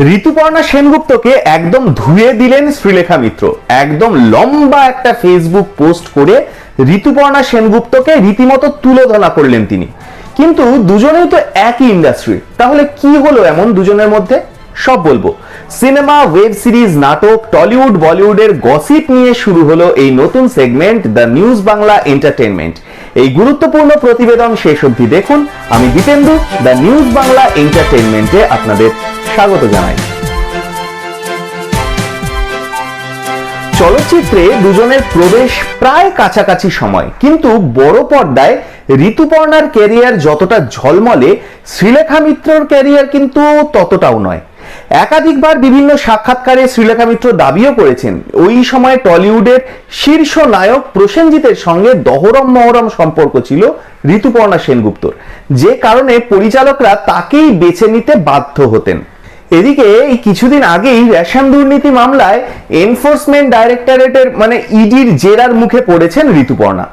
ঋতুপর্ণা সেনগুপ্তকে একদম ধুয়ে দিলেন শ্রীলেখা মিত্র। একদম লম্বা একটা ফেসবুক পোস্ট করে ঋতুপর্ণা সেনগুপ্তকে রীতিমতো তুলোধনা করলেন তিনি। কিন্তু দুজনেই তো একই ইন্ডাস্ট্রি তাহলে কি হলো এমন দুজনের মধ্যে? সব বলব। সিনেমা ওয়েব সিরিজ নাটক, টলিউড, বলিউডের গসিপ নিয়ে শুরু হলো এই নতুন segment the news Bangla entertainment এই গুরুত্বপূর্ণ প্রতিবেদন শেষ অবধি দেখুন। আমি দীপেন্দু দ্য নিউজ বাংলা এন্টারটেনমেন্টে আপনাদের স্বাগত জানাই। চলচ্চিত্রে দুজনের প্রবেশ প্রায় কাছাকাছি সময়, কিন্তু বড় পর্দায় ঋতুপর্ণার ক্যারিয়ার যতটা ঝলমলে, শ্রীলেখা মিত্রর ক্যারিয়ার কিন্তু ততটাও নয়। একাধিকবার বিভিন্ন সাক্ষাৎকারে শ্রীলেখা মিত্র দাবিও করেছেন, ওই সময় টলিউডের শীর্ষ নায়ক প্রসেনজিতের সঙ্গে দহরম মহরম সম্পর্ক ছিল ঋতুপর্ণা সেনগুপ্তর। যে কারণে পরিচালকরা তাকেই বেছে নিতে বাধ্য হতেন। এদিকে এই কিছুদিন আগেই রেশন দুর্নীতি মামলায় এনফোর্সমেন্ট ডাইরেক্টরেটের মানে ইডির জেরার মুখে পড়েছেন ঋতুপর্ণা।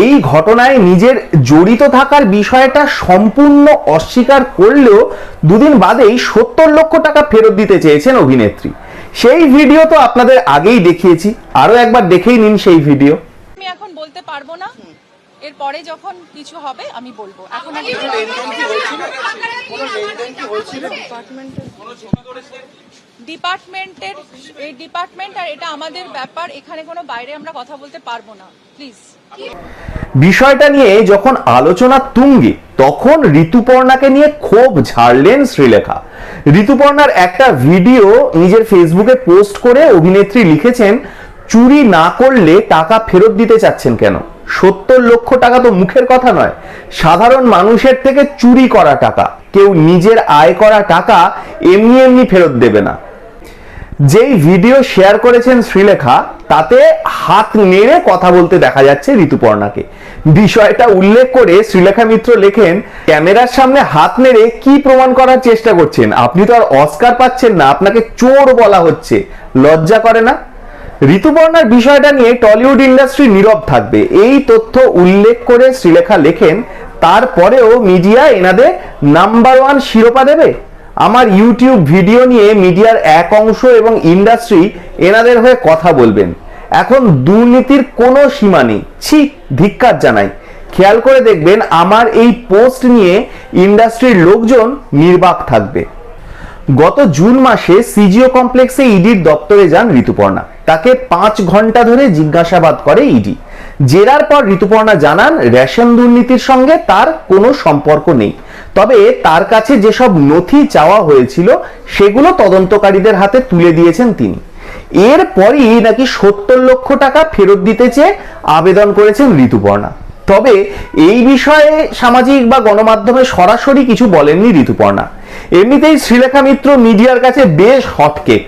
এই ঘটনায় নিজের জড়িত থাকার বিষয়টা সম্পূর্ণ অস্বীকার করলেও দুদিন বাদেই সত্তর লক্ষ টাকা ফেরত দিতে চেয়েছেন অভিনেত্রী। সেই ভিডিও তো আপনাদের আগেই দেখিয়েছি। আরও একবার দেখেই নিন সেই ভিডিও। আমি এখন বলতে পারব না। এরপরে যখন কিছু হবে আমি বলব। এখন ডিপার্টমেন্টের এই ডিপার্টমেন্ট আর এটা আমাদের ব্যাপার এখানে কোনো বাইরে আমরা কথা বলতে পারব না প্লিজ। বিষয়টা নিয়ে যখন আলোচনা তুঙ্গে তখন ঋতুপর্ণাকে নিয়ে ক্ষোভ ঝাড়লেন শ্রীলেখা। ঋতুপর্ণার একটা ভিডিও নিজের ফেসবুকে পোস্ট করে অভিনেত্রী লিখেছেন চুরি না করলে টাকা ফেরত দিতে চাচ্ছেন কেন? সত্তর লক্ষ টাকা তো মুখের কথা নয়। সাধারণ মানুষের থেকে চুরি করা টাকা। কেউ নিজের আয় করা টাকা এমনি এমনি ফেরত দেবে না। যেই ভিডিও শেয়ার করেছেন শ্রীলেখা, তাতে হাত নেড়ে কথা বলতে দেখা যাচ্ছে ঋতুপর্ণাকে। বিষয়টা উল্লেখ করে শ্রীলেখা মিত্র লেখেন, ক্যামেরার সামনে হাত নেড়ে কি প্রমাণ করার চেষ্টা করছেন? আপনি তো আর অস্কার পাচ্ছেন না, আপনাকে চোর বলা হচ্ছে। লজ্জা করে না? ঋতুপর্ণার বিষয়টা নিয়ে টলিউড ইন্ডাস্ট্রি নীরব থাকবে। এই তথ্য উল্লেখ করে শ্রীলেখা লেখেন, তারপরেও মিডিয়া এনাদের নাম্বার ওয়ান শিরোপা দেবে? আমার ইউটিউব ভিডিও নিয়ে মিডিয়ার এক অংশ এবং ইন্ডাস্ট্রি এনাদের হয়ে কথা বলবেন। এখন দুর্নীতির কোনো সীমা নেই। ছি, ধিক্কার জানাই। খেয়াল করে দেখবেন, আমার এই পোস্ট নিয়ে ইন্ডাস্ট্রির লোকজন নির্বাক থাকবে। গত জুন মাসে সিজিও কমপ্লেক্সে ইডির দপ্তরে যান ঋতুপর্ণা। তাকে পাঁচ ঘণ্টা ধরে জিজ্ঞাসাবাদ করে ইডি। জেরার পর ঋতুপর্ণা জানান, রেশন দুর্নীতির সঙ্গে তার কোনো সম্পর্ক নেই। তবে তার কাছে যেসব নথি চাওয়া হয়েছিল, সেগুলো তদন্তকারীদের হাতে তুলে দিয়েছেন তিনি। এরপরই নাকি সত্তর লক্ষ টাকা ফেরত দিতে চেয়ে আবেদন করেছেন ঋতুপর্ণা। তবে এই বিষয়ে সামাজিক বা গণমাধ্যমে সরাসরি কিছু বলেননি ঋতুপর্ণা। এমনিতেই শ্রীলেখা মিত্র মিডিয়ার কাছে বেশ হটকেক।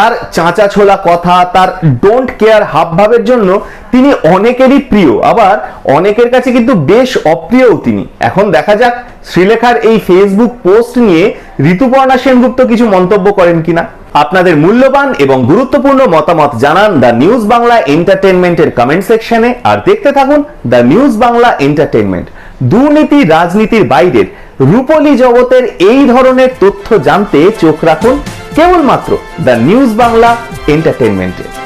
তার চাঁচা ছোলা কথা, তার ডোন্ট কেয়ার হাবভাবের জন্য তিনি অনেকেরই প্রিয়। আবার অনেকের কাছে কিন্তু বেশ অপ্রিয়ও তিনি। এখন দেখা যাক শ্রীলেখার এই ফেসবুক পোস্ট নিয়ে ঋতুপর্ণা সেনগুপ্ত কিছু মন্তব্য করেন কিনা। আপনাদের মূল্যবান এবং গুরুত্বপূর্ণ মতামত জানান দ্য নিউজ বাংলা এন্টারটেনমেন্টের কমেন্ট সেকশনে আর দেখতে থাকুন দ্য নিউজ বাংলা এন্টারটেনমেন্ট দুর্নীতি রাজনীতির বাইরের রূপলী জগতের এই ধরনের তথ্য জানতে চোখ রাখুন। কেবলমাত্র দ্য নিউজ বাংলা এন্টারটেনমেন্টে